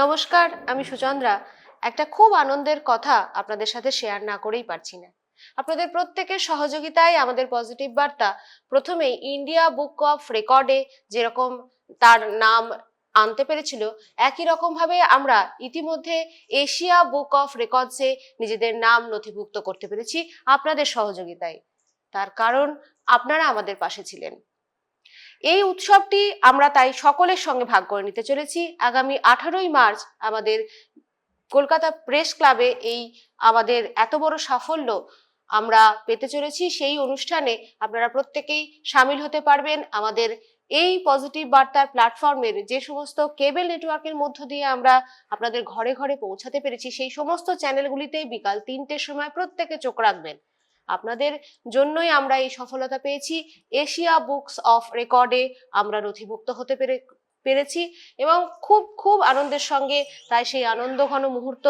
নমস্কার, আমি সুচন্দ্রা। একটা খুব আনন্দের কথা আপনাদের সাথে শেয়ার না করেই পারছি না। আপনাদের প্রত্যেকের সহযোগিতায় আমাদের পজিটিভ বার্তা প্রথমেই ইন্ডিয়া বুক অফ রেকর্ডে যেরকম তার নাম আনতে পেরেছিল, একই রকম ভাবে আমরা ইতিমধ্যে এশিয়া বুক অফ রেকর্ডসে নিজেদের নাম নথিভুক্ত করতে পেরেছি আপনাদের সহযোগিতায়। তার কারণ আপনারা আমাদের পাশে ছিলেন। এই উৎসবটি আমরা তাই সকলের সঙ্গে ভাগ করে নিতে চলেছি। আগামী আঠারোই মার্চ আমাদের কলকাতা প্রেস ক্লাবে এই আমাদের এত বড় সাফল্য আমরা পেতে চলেছি। সেই অনুষ্ঠানে আপনারা প্রত্যেকেই সামিল হতে পারবেন। আমাদের এই পজিটিভ বার্তার প্ল্যাটফর্মের যে সমস্ত কেবল নেটওয়ার্কের মধ্য দিয়ে আমরা আপনাদের ঘরে ঘরে পৌঁছাতে পেরেছি, সেই সমস্ত চ্যানেলগুলিতে বিকাল তিনটের সময় প্রত্যেকে চোখ রাখবেন। আপনাদের জন্যই আমরা এই সফলতা পেয়েছি। এশিয়া বুকস অফ রেকর্ডে আমরা নথিভুক্ত হতে পেরে, পেরেছি এবং খুব খুব আনন্দের সঙ্গে তাই সেই আনন্দ ঘন মুহূর্ত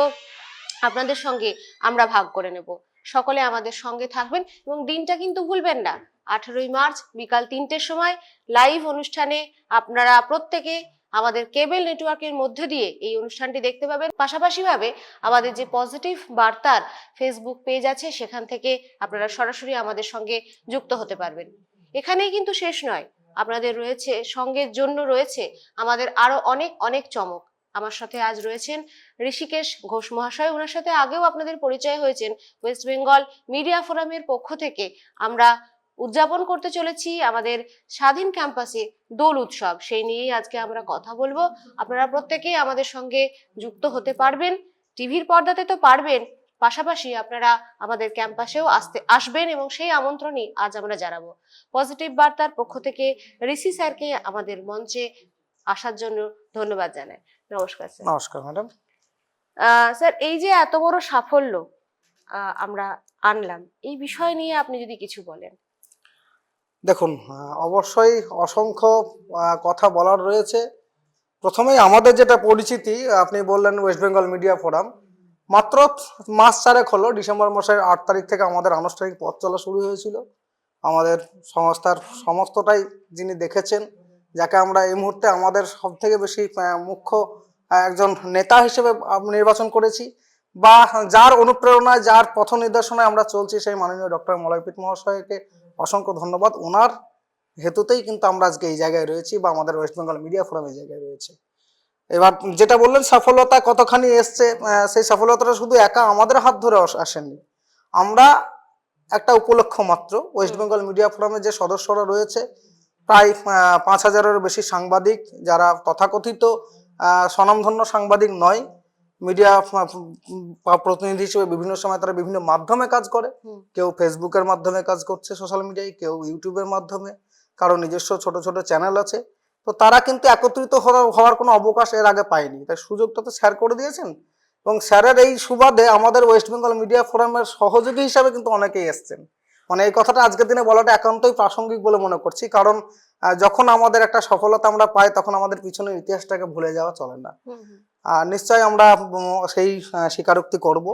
আপনাদের সঙ্গে আমরা ভাগ করে নেব। সকলে আমাদের সঙ্গে থাকবেন এবং দিনটা কিন্তু ভুলবেন না। আঠেরোই মার্চ বিকাল তিনটের সময় লাইভ অনুষ্ঠানে আপনারা প্রত্যেকে আমাদের কেবল নেটওয়ার্কের মধ্য দিয়ে এই অনুষ্ঠানটি দেখতে পাবেন। পাশাপাশি ভাবে আমাদের যে পজিটিভ বার্তার ফেসবুক পেজ আছে, সেখান থেকে আপনারা সরাসরি আমাদের সঙ্গে যুক্ত হতে পারবেন। এখানেই কিন্তু শেষ নয়। আপনাদের রয়েছে, সঙ্গের জন্য রয়েছে আমাদের আরও অনেক অনেক চমক। আমার সাথে আজ রয়েছেন ঋষিকেশ ঘোষ মহাশয়। ওনার সাথে আগেও আপনাদের পরিচয় হয়েছেন ওয়েস্ট বেঙ্গল মিডিয়া ফোরামের পক্ষ থেকে। আমরা উদযাপন করতে চলেছি আমাদের স্বাধীন ক্যাম্পাসে দোল উৎসব। সেই নিয়েই আজকে আমরা কথা বলব। আপনারা প্রত্যেকেই আমাদের সঙ্গে যুক্ত হতে পারবেন। টিভির পর্দাতে তো পারবেন। পাশাপাশি আপনারা আমাদের ক্যাম্পাসেও আসতে আসবেন এবং সেই আমন্ত্রণই আজ আমরা জানাব। পজিটিভ বার্তার পক্ষ থেকে ঋষি স্যারকে আমাদের মঞ্চে আসার জন্য ধন্যবাদ জানাই। নমস্কার স্যার। নমস্কার ম্যাডাম। আহ, স্যার এই যে এত বড় সাফল্য আহ, আমরা আনলাম এই বিষয় নিয়ে আপনি যদি কিছু বলেন। দেখুন অবশ্যই অসংখ্য কথা বলার রয়েছে। প্রথমেই আমাদের যেটা পরিচিতি, আপনি বললেন ওয়েস্ট বেঙ্গল মিডিয়া ফোরাম মাত্র মাস চারেক হলো, ডিসেম্বর মাসের আট তারিখ থেকে আমাদের আনুষ্ঠানিক পথ চলা শুরু হয়েছিল। আমাদের সংস্থার সমস্তটাই যিনি দেখেছেন, যাকে আমরা এই মুহূর্তে আমাদের সব থেকে বেশি মুখ্য একজন নেতা হিসেবে নির্বাচন করেছি বা যার অনুপ্রেরণায়, যার পথ নির্দেশনায় আমরা চলছি সেই মাননীয় ডক্টর মলয়পীঠ মহাশয়কে। অসংখ্য ধন্যবাদ। ওনার হেতুতেই কিন্তু আমরা আজকে এই জায়গায় রয়েছি বা আমাদের ওয়েস্ট বেঙ্গল মিডিয়া ফোরাম এই জায়গায় রয়েছে। এবার যেটা বললেন, সফলতা কতখানি এসছে সেই সফলতাটা শুধু একা আমাদের হাত ধরে আস- আসেনি আমরা একটা উপলক্ষ মাত্র ওয়েস্ট বেঙ্গল মিডিয়া ফোরামের যে সদস্যরা রয়েছে, প্রায় পাঁচ হাজারেরও বেশি সাংবাদিক যারা তথাকথিত স্বনামধন্য সাংবাদিক নয় মিডিয়া প্রতিনিধি হিসেবে বিভিন্ন সময় তারা বিভিন্ন মাধ্যমে কাজ করে। কেউ ফেসবুকের মাধ্যমে কাজ করছে সোশ্যাল মিডিয়ায় কেউ ইউটিউবের মাধ্যমে কারও নিজস্ব ছোট ছোট চ্যানেল আছে। তো তারা কিন্তু একত্রিত হওয়ার- কোনো অবকাশ এর আগে পায়নি। তাই সুযোগটা তো স্যার করে দিয়েছেন। এবং স্যারের এই সুবাদে আমাদের ওয়েস্ট বেঙ্গল মিডিয়া ফোরামের সহযোগী হিসাবে কিন্তু অনেকেই এসছেন। মানে এই কথাটা আজকের দিনে বলাটা একান্তই প্রাসঙ্গিক বলে মনে করছি। কারণ যখন আমাদের একটা সফলতা আমরা পাই তখন আমাদের পিছনের ইতিহাসটাকে ভুলে যাওয়া চলে না। আর নিশ্চয়ই আমরা সেই স্বীকারোক্তি করব।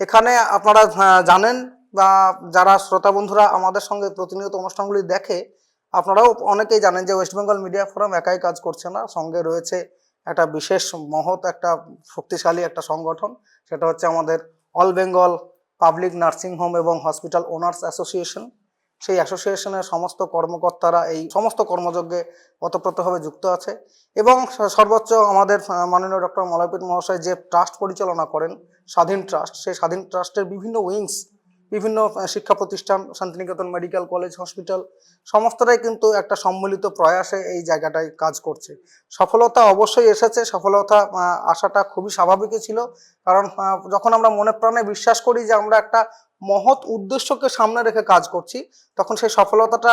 এখানে আপনারা জানেন বা যারা শ্রোতা বন্ধুরা আমাদের সঙ্গে প্রতিনিয়ত অনুষ্ঠানগুলি দেখে আপনারাও অনেকেই জানেন যে ওয়েস্ট বেঙ্গল মিডিয়া ফোরাম একাই কাজ করছে না। সঙ্গে রয়েছে একটা বিশেষ মহৎ একটা শক্তিশালী একটা সংগঠন। সেটা হচ্ছে আমাদের all Bengal public nursing home এবং হসপিটাল ওনার্স অ্যাসোসিয়েশন সেই অ্যাসোসিয়েশনের সমস্ত কর্মকর্তারা এই সমস্ত কর্মযজ্ঞে অতপ্রতভাবে যুক্ত আছে। এবং সর্বোচ্চ আমাদের মাননীয় ডক্টর মলয়পীঠ মহাশয় যে ট্রাস্ট পরিচালনা করেন, স্বাধীন ট্রাস্ট সেই স্বাধীন ট্রাস্টের বিভিন্ন উইংস বিভিন্ন শিক্ষা প্রতিষ্ঠান শান্তিনিকেতন মেডিকেল কলেজ, হসপিটাল, সমস্তটাই কিন্তু একটা সম্মিলিত প্রয়াসে এই জায়গাটায় কাজ করছে। সফলতা অবশ্যই এসেছে, সফলতা আসাটা খুবই স্বাভাবিকই ছিল। কারণ যখন আমরা মনে প্রাণে বিশ্বাস করি যে আমরা একটা মহৎ উদ্দেশ্যকে সামনে রেখে কাজ করছি, তখন সেই সফলতাটা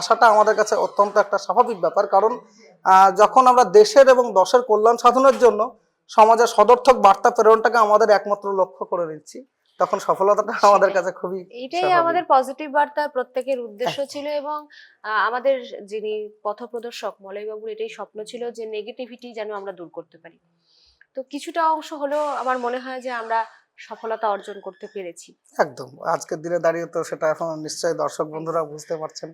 আসাটা আমাদের কাছে অত্যন্ত একটা স্বাভাবিক ব্যাপার। কারণ যখন আমরা দেশের এবং দশের কল্যাণ সাধনের জন্য সমাজের সদর্থক বার্তা প্রেরণটাকে আমাদের একমাত্র লক্ষ্য করে নিচ্ছি তখন সফলতাটা আমাদের কাছে খুবই এইটাই আমাদের পজিটিভ বার্তা প্রত্যেকের উদ্দেশ্য ছিল এবং আমাদের যিনি পথপ্রদর্শক মলয়বাবুর এটাই স্বপ্ন ছিল যে নেগেটিভিটি যেন আমরা দূর করতে পারি। তো কিছুটা অংশ হলেও আমার মনে হয় যে আমরা সফলতা অর্জন করতে পেরেছি। একদম। আজকের দিনে দাঁড়িয়ে তো সেটা এখন নিশ্চয়ই দর্শক বন্ধুরা বুঝতে পারছেন।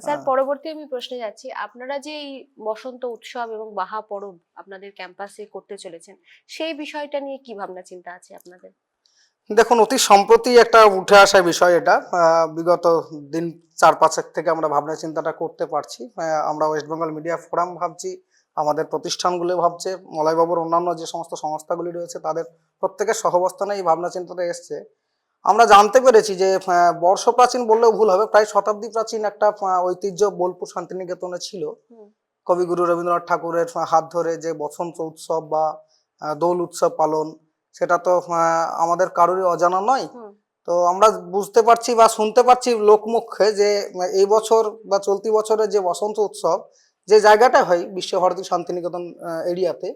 স্যার পরবর্তী আমি প্রশ্নে যাচ্ছি। আপনারা যে এই বসন্ত উৎসব এবং বাহা পরব আপনাদের ক্যাম্পাসে করতে চলেছেন সেই বিষয়টা নিয়ে কি ভাবনা চিন্তা আছে আপনাদের? দেখুন অতি সম্প্রতি একটা উঠে আসা বিষয় এটা। বিগত দিন চার পাঁচেক থেকে আমরা ভাবনা চিন্তাটা করতে পারছি। আমরা ওয়েস্ট বেঙ্গল মিডিয়া ফোরাম ভাবছি আমাদের প্রতিষ্ঠানগুলো ভাবছে মলয়বাবুর অন্যান্য যে সমস্ত সংস্থাগুলি রয়েছে তাদের প্রত্যেকের সহবস্থানে এই ভাবনা চিন্তাটা এসছে। আমরা জানতে পেরেছি যে বর্ষ প্রাচীন বললেও ভুল হবে প্রায় শতাব্দী প্রাচীন একটা ঐতিহ্য বোলপুর শান্তিনিকেতনে ছিল। কবিগুরু রবীন্দ্রনাথ ঠাকুরের হাত ধরে যে বসন্ত উৎসব বা দোল উৎসব পালন সেটা তো আমাদের কারোরই অজানা নয়। তো আমরা বুঝতে পারছি বা শুনতে পারছি লোকমুখে যে এই বছর বা চলতি বছরের যে বসন্ত উৎসব যে জায়গাটা হয় বিশ্বভারতী শান্তিনিকেতন এরিয়াতে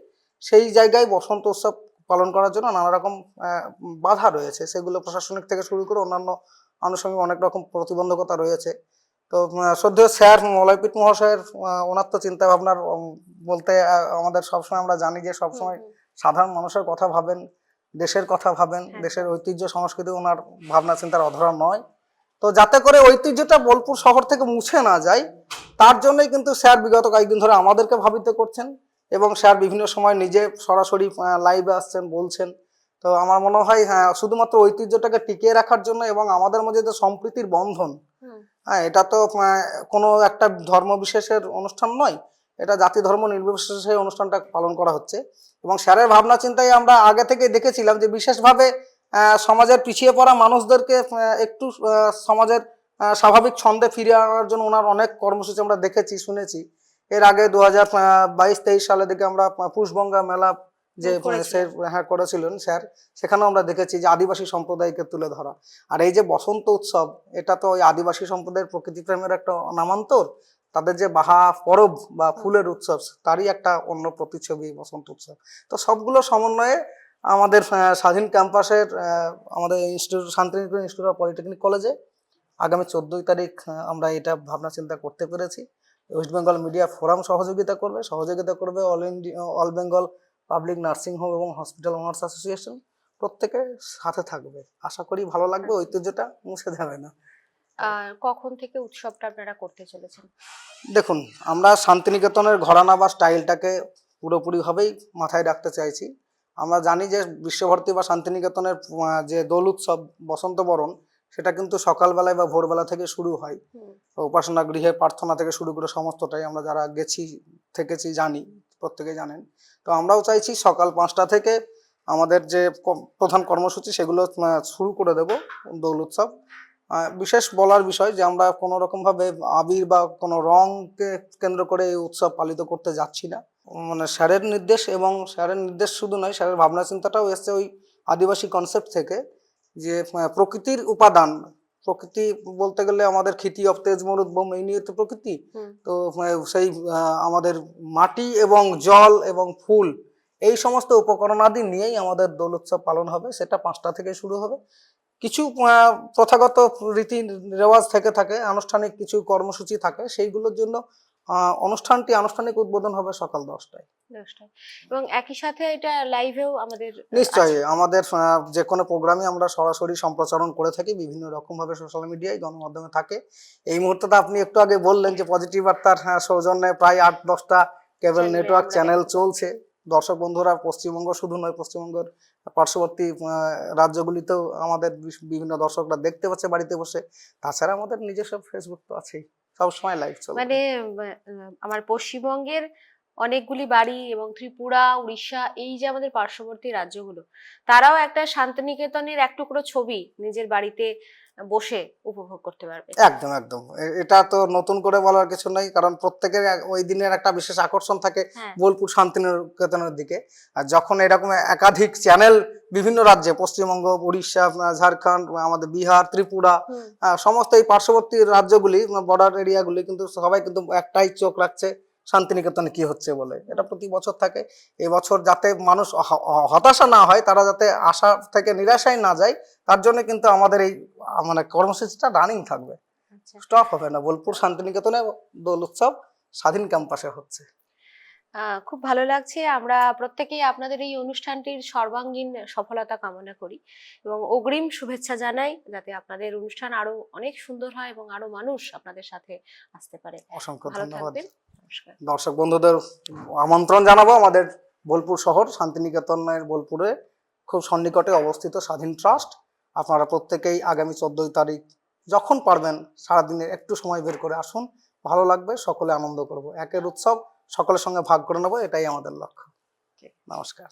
সেই জায়গায় বসন্ত উৎসব পালন করার জন্য নানা রকম বাধা রয়েছে। সেগুলো প্রশাসনিক থেকে শুরু করে অন্যান্য আনুষঙ্গিক অনেক রকম প্রতিবন্ধকতা রয়েছে। তো শ্রদ্ধেয় স্যার মলয়পীঠ মহাশয়ের ওনার তো চিন্তা ভাবনার বলতে আমাদের সবসময় আমরা জানি যে সবসময়। সাধারণ মানুষের কথা ভাবেন। দেশের কথা ভাবেন হ্যাঁ। দেশের ঐতিহ্য সংস্কৃতি ওনার ভাবনা চিন্তার অধরা নয়। তো যাতে করে ঐতিহ্যটা বোলপুর শহর থেকে মুছে না যায় তার জন্যই কিন্তু স্যার বিগত কয়েকদিন ধরে আমাদেরকে ভাবিত করছেন এবং স্যার বিভিন্ন সময় নিজে সরাসরি লাইভে আসছেন বলছেন। তো আমার মনে হয় হ্যাঁ শুধুমাত্র ঐতিহ্যটাকে টিকিয়ে রাখার জন্য এবং আমাদের মধ্যে যে সম্প্রীতির বন্ধন হ্যাঁ এটা তো কোনো একটা ধর্ম বিশেষের অনুষ্ঠান নয়। এটা জাতি ধর্ম নির্বিশেষে অনুষ্ঠানটা পালন করা হচ্ছে। এবং স্যারের ভাবনা চিন্তায় আমরা আগে থেকে দেখেছিলাম যে বিশেষভাবে সমাজের পিছিয়ে পড়া মানুষদেরকে একটু সমাজের স্বাভাবিক ছন্দে ফিরিয়ে আনার জন্য ওনার অনেক কর্মসূচি আমরা দেখেছি শুনেছি। এর আগে দু হাজার বাইশ তেইশ সালের দিকে আমরা পুষবঙ্গা মেলা যে হ্যাঁ করেছিলেন স্যার। সেখানেও আমরা দেখেছি যে আদিবাসী সম্প্রদায়কে তুলে ধরা। আর এই যে বসন্ত উৎসব এটা তো ওই আদিবাসী সম্প্রদায়ের প্রকৃতি প্রেমের একটা নামান্তর। তাদের যে বাহা পরব বা ফুলের উৎসব, তারই একটা অন্য প্রতিচ্ছবি বসন্ত উৎসব। তো সবগুলো সমন্বয়ে আমাদের স্বাধীন ক্যাম্পাসের আমাদের institute, Santiniketan institute of polytechnic কলেজে আগামী চোদ্দই তারিখ আমরা এটা ভাবনা চিন্তা করতে পেরেছি। ওয়েস্ট বেঙ্গল মিডিয়া ফোরাম সহযোগিতা করবে সহযোগিতা করবে all India all Bengal public nursing home এবং হসপিটাল ওনার্স অ্যাসোসিয়েশন প্রত্যেকে সাথে থাকবে। আশা করি ভালো লাগবে, ঐতিহ্যটা মুছে যাবে না। কখন থেকে উৎসবটা আপনারা করতে চলেছেন? দেখুন আমরা শান্তিনিকেতনের ঘরানা বা স্টাইলটাকে পুরোপুরিভাবেই মাথায় রাখতে চাইছি। আমরা জানি যে বিশ্বভারতী বা শান্তিনিকেতনের যে দোল উৎসব বসন্ত বরণ সেটা কিন্তু সকালবেলায় বা ভোরবেলা থেকে শুরু হয়। উপাসনা গৃহে প্রার্থনা থেকে শুরু করে সমস্তটাই আমরা যারা গেছি থেকেছি জানি প্রত্যেকে জানেন। তো আমরাও চাইছি সকাল পাঁচটা থেকে আমাদের যে প্রধান কর্মসূচি সেগুলো শুরু করে দেব দোল উৎসব। বিশেষ বলার বিষয় যে আমরা কোনো রকম ভাবে আবির বা কোনো রংকে কেন্দ্র করে এই উৎসব পালিত করতে যাচ্ছি না। মানে স্যারের নির্দেশ এবং স্যারের নির্দেশ শুধু নয় স্যারের ভাবনা চিন্তাটাও এসছে ওই আদিবাসী কনসেপ্ট থেকে যে প্রকৃতির উপাদান প্রকৃতি বলতে গেলে আমাদের খ্যাতি অফ তেজ মরুদ বোম এই নিয়ে তো প্রকৃতি। তো সেই আমাদের মাটি এবং জল এবং ফুল এই সমস্ত উপকরণ উপকরণাদি নিয়েই আমাদের দোল উৎসব পালন হবে সেটা পাঁচটা থেকে শুরু হবে। কিছু প্রথাগত রীতি রেওয়াজ থেকে থাকে আনুষ্ঠানিক কিছু কর্মসূচি থাকে সেইগুলোর জন্য অনুষ্ঠানটি আনুষ্ঠানিক উদ্বোধন হবে সকাল দশটায়। এবং একই সাথে এটা লাইভেও আমাদের নিশ্চয়ই আমাদের যে কোনো প্রোগ্রামে আমরা সরাসরি সম্প্রচারণ করে থাকি বিভিন্ন রকম ভাবে সোশ্যাল মিডিয়ায় গণমাধ্যমে থাকে। এই মুহূর্তে তো আপনি একটু আগে বললেন যে পজিটিভ বার্তার সৌজন্যে প্রায় আট দশটা কেবল নেটওয়ার্ক চ্যানেল চলছে। দর্শক বন্ধুরা পশ্চিমবঙ্গ শুধু নয় পশ্চিমবঙ্গের পার্শ্ববর্তী রাজ্যগুলিতেও আমাদের বিভিন্ন দর্শকরা দেখতে পাচ্ছে, বাড়িতে বসে। তাছাড়া আমাদের নিজস্ব ফেসবুক তো আছেই। সবসময় লাইভ চলে মানে আমার পশ্চিমবঙ্গের অনেকগুলি বাড়ি এবং ত্রিপুরা, উড়িষ্যা, এই যে আমাদের পার্শ্ববর্তী রাজ্যগুলো, তারাও একটা শান্তিনিকেতনের এক টুকরো ছবি নিজের বাড়িতে বসে উপভোগ করতে পারবে। একদম একদম। এটা তো নতুন করে বলার কিছু নাই কারণ প্রত্যেকের ওই দিনের একটা বিশেষ আকর্ষণ থাকে হ্যাঁ। বোলপুর শান্তিনিকেতনের দিকে। আর যখন এরকম একাধিক চ্যানেল বিভিন্ন রাজ্যে পশ্চিমবঙ্গ উড়িষ্যা ঝাড়খণ্ড আমাদের বিহার ত্রিপুরা সমস্ত এই পার্শ্ববর্তী রাজ্যগুলি বর্ডার এরিয়াগুলি কিন্তু সবাই কিন্তু একটাই চোখ রাখছে। শান্তিনিকেতনে কি হচ্ছে বলে। এটা প্রতি বছর থাকে। এবছর যাতে মানুষ হতাশা না হয় তারা যাতে আশা থেকে নিরাশায় না যায় তার জন্য কিন্তু আমাদের এই মানে কর্মসূচিটা রানিং থাকবে। আচ্ছা। স্টপ হবে না। বোলপুর শান্তিনিকেতনে দোল উৎসব স্বাধীন ক্যাম্পাসে হচ্ছে। খুব ভালো লাগছে। আমরা প্রত্যেকেই আপনাদের এই অনুষ্ঠানটির সর্বাঙ্গীন সফলতা কামনা করি এবং অগ্রিম শুভেচ্ছা জানাই যাতে আপনাদের অনুষ্ঠান আরও অনেক সুন্দর হয় এবং আরও মানুষ আপনাদের সাথে আসতে পারে। অসংখ্য ধন্যবাদ। নমস্কার। দর্শক বন্ধুদের আমন্ত্রণ জানাব আমাদের বোলপুর শহর শান্তিনিকেতনের বোলপুরে খুব সন্নিকটে অবস্থিত স্বাধীন ট্রাস্ট। আপনারা প্রত্যেকেই আগামী চোদ্দই তারিখ যখন পারবেন সারাদিনের একটু সময় বের করে আসুন ভালো লাগবে সকলে আনন্দ করব। একের উৎসব সকলের সঙ্গে ভাগ করে নেব এটাই আমাদের লক্ষ্য। নমস্কার।